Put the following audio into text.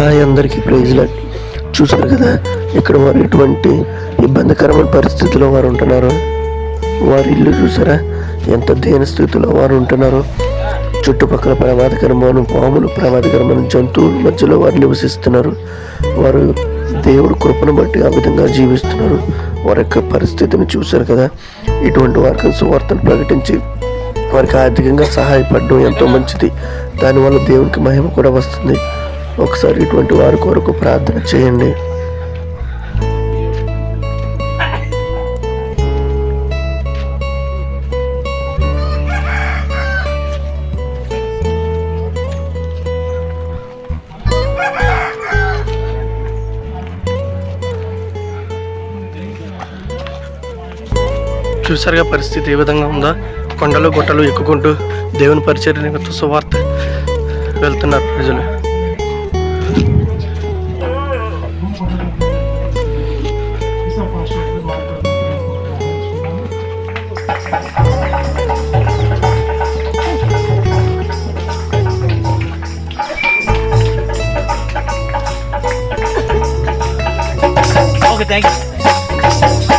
Hi అందరికీ ప్రైజ్లా చూసారు కదా ఇక్కడ వారు ఎటువంటి ఇబ్బందికరమైన పరిస్థితిలో వారు ఉంటున్నారు? వారి ఇల్లు చూసారా ఎంత దేని స్థితిలో వారు ఉంటున్నారు? చుట్టుపక్కల ప్రమాదకరమైన పాములు ప్రమాదకరమైన జంతువుల మధ్యలో వారు నివసిస్తున్నారు. వారు దేవుడు కృపను బట్టి ఆ విధంగా జీవిస్తున్నారు. వారి యొక్క పరిస్థితిని చూశారు కదా ఇటువంటి వారికి సువార్తను ప్రకటించి వారికి ఆర్థికంగా సహాయపడడం ఎంతో మంచిది. దానివల్ల దేవునికి మహిమ కూడా వస్తుంది. ఒకసారి ఇటువంటి వారి కొరకు ప్రార్థన చేయండి. చూసారుగా పరిస్థితి ఏ విధంగా ఉందా? కొండలు గుట్టలు ఎక్కుకుంటూ దేవుని పరిచర్య సువార్త వెళ్తున్నారు ప్రజలు. Oké, okay, thanks.